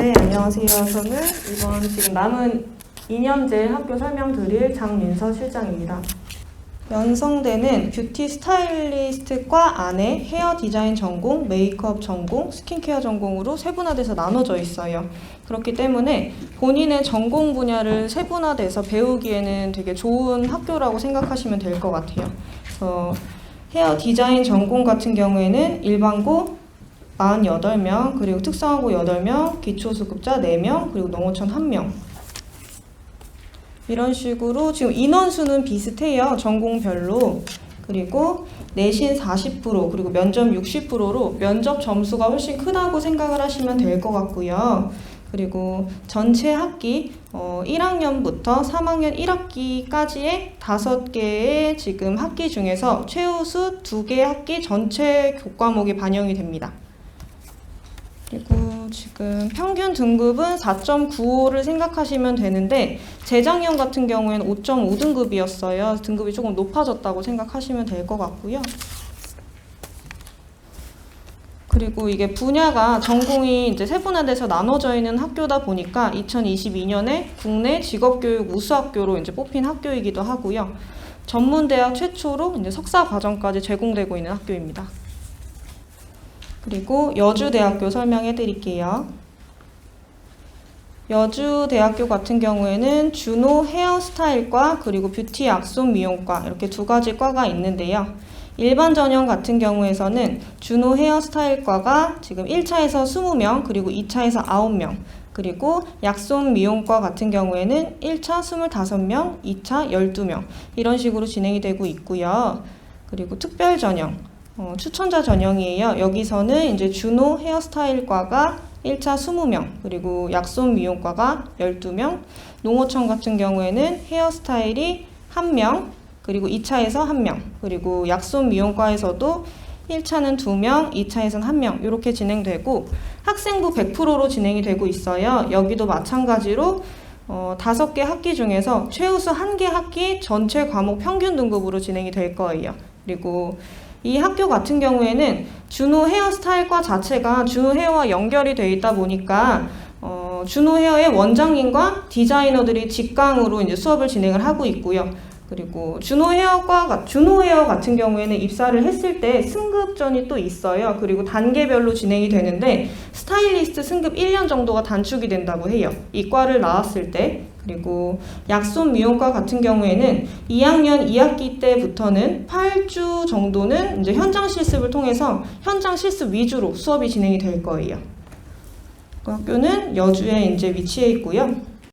네, 안녕하세요. 저는 이번 지금 남은 2년제 학교 설명드릴 장민서 실장입니다. 연성대는 뷰티 스타일리스트과 안에 헤어 디자인 전공, 메이크업 전공, 스킨케어 전공으로 세분화돼서 나눠져 있어요. 그렇기 때문에 본인의 전공 분야를 세분화돼서 배우기에는 되게 좋은 학교라고 생각하시면 될 것 같아요. 그래서 헤어 디자인 전공 같은 경우에는 일반고 48명, 그리고 특성화고 8명, 기초수급자 4명, 그리고 농어촌 1명. 이런 식으로 지금 인원수는 비슷해요. 전공별로. 그리고 내신 40% 그리고 면접 60%로 면접 점수가 훨씬 크다고 생각을 하시면 될 것 같고요. 그리고 전체 학기 어, 1학년부터 3학년 1학기까지의 5개의 지금 학기 중에서 최우수 2개 학기 전체 교과목이 반영이 됩니다. 그리고 지금 평균 등급은 4.95를 생각하시면 되는데 재작년 같은 경우에는 5.5등급이었어요. 등급이 조금 높아졌다고 생각하시면 될 것 같고요. 그리고 이게 분야가 전공이 이제 세분화돼서 나눠져 있는 학교다 보니까 2022년에 국내 직업교육 우수학교로 이제 뽑힌 학교이기도 하고요. 전문대학 최초로 이제 석사 과정까지 제공되고 있는 학교입니다. 그리고 여주대학교 설명해 드릴게요. 여주대학교 같은 경우에는 준호 헤어스타일과 그리고 뷰티 약손 미용과 이렇게 두 가지 과가 있는데요. 일반 전형 같은 경우에서는 준호 헤어스타일과가 지금 1차에서 20명, 그리고 2차에서 9명, 그리고 약손 미용과 같은 경우에는 1차 25명, 2차 12명 이런 식으로 진행이 되고 있고요. 그리고 특별 전형, 어, 추천자 전형이에요. 여기서는 이제 준호 헤어스타일과가 1차 20명, 그리고 약손 미용과가 12명, 농어촌 같은 경우에는 헤어스타일이 1명, 그리고 2차에서 1명, 그리고 약손 미용과에서도 1차는 2명, 2차에서는 1명 이렇게 진행되고 학생부 100%로 진행이 되고 있어요. 여기도 마찬가지로 어, 5개 학기 중에서 최우수 1개 학기 전체 과목 평균 등급으로 진행이 될 거예요. 그리고 이 학교 같은 경우에는 준호 헤어스타일과 자체가 준호 헤어와 연결이 돼 있다 보니까 어, 준호 헤어의 원장님과 디자이너들이 직강으로 이제 수업을 진행을 하고 있고요. 그리고 준호 헤어과 준호 헤어 같은 경우에는 입사를 했을 때 승급전이 또 있어요. 그리고 단계별로 진행이 되는데 스타일리스트 승급 1년 정도가 단축이 된다고 해요. 이 과를 나왔을 때 그리고 약손 미용과 같은 경우에는 2학년 2학기 때부터는 8주 정도는 이제 현장 실습을 통해서 현장 실습 위주로 수업이 진행이 될 거예요. 그 학교는 여주에 이제 위치해 있고요.